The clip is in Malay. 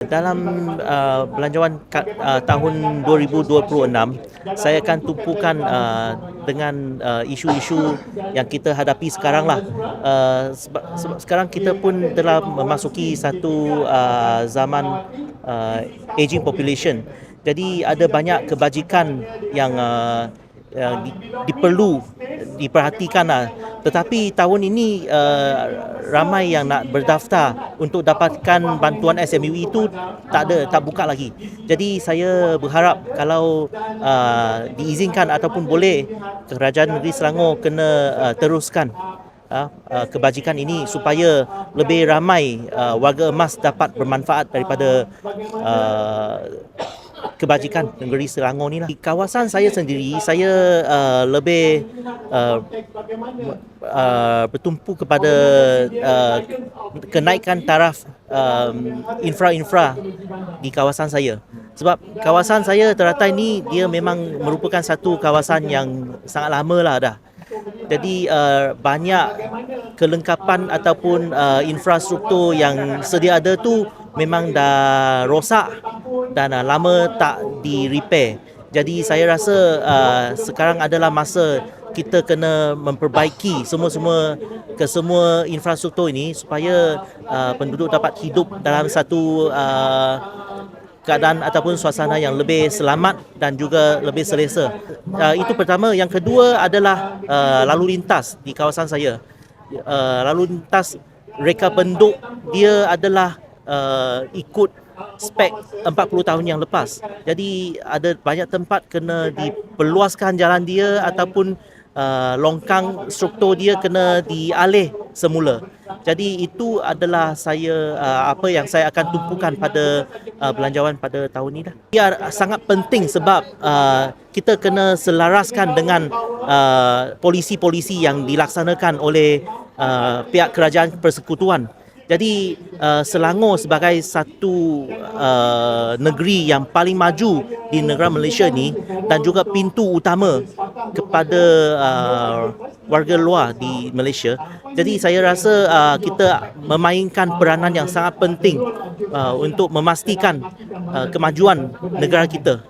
Dalam uh, belanjawan uh, tahun 2026, saya akan tumpukan uh, dengan uh, isu-isu yang kita hadapi sekarang lah. Uh, sebab, sebab sekarang kita pun telah memasuki satu uh, zaman uh, aging population. Jadi ada banyak kebajikan yang uh, uh, di, diperlu diperhatikan lah. Tetapi tahun ini uh, ramai yang nak berdaftar untuk dapatkan bantuan SMUE itu tak ada, tak buka lagi. Jadi saya berharap kalau uh, diizinkan ataupun boleh Kerajaan Negeri Selangor kena uh, teruskan uh, kebajikan ini supaya lebih ramai uh, warga emas dapat bermanfaat daripada uh, kebajikan negeri Selangor ni lah. Di kawasan saya sendiri, saya uh, lebih uh, uh, bertumpu kepada uh, kenaikan taraf um, infra-infra di kawasan saya. Sebab kawasan saya teratai ni dia memang merupakan satu kawasan yang sangat lama lah dah. Jadi uh, banyak kelengkapan ataupun uh, infrastruktur yang sedia ada tu memang dah rosak dan uh, lama tak di repair. Jadi saya rasa uh, sekarang adalah masa kita kena memperbaiki semua-semua ke semua infrastruktur ini supaya uh, penduduk dapat hidup dalam satu uh, keadaan ataupun suasana yang lebih selamat dan juga lebih selesa. Uh, itu pertama. Yang kedua adalah uh, lalu lintas di kawasan saya. Uh, lalu lintas reka penduk dia adalah uh, ikut spek 40 tahun yang lepas. Jadi ada banyak tempat kena diperluaskan jalan dia ataupun uh, longkang struktur dia kena dialih semula. Jadi itu adalah saya uh, apa yang saya akan tumpukan pada uh, belanjawan pada tahun ini. Ia sangat penting sebab uh, kita kena selaraskan dengan uh, polisi-polisi yang dilaksanakan oleh uh, pihak kerajaan persekutuan jadi uh, Selangor sebagai satu uh, negeri yang paling maju di negara Malaysia ni dan juga pintu utama kepada uh, warga luar di Malaysia. Jadi saya rasa uh, kita memainkan peranan yang sangat penting uh, untuk memastikan uh, kemajuan negara kita.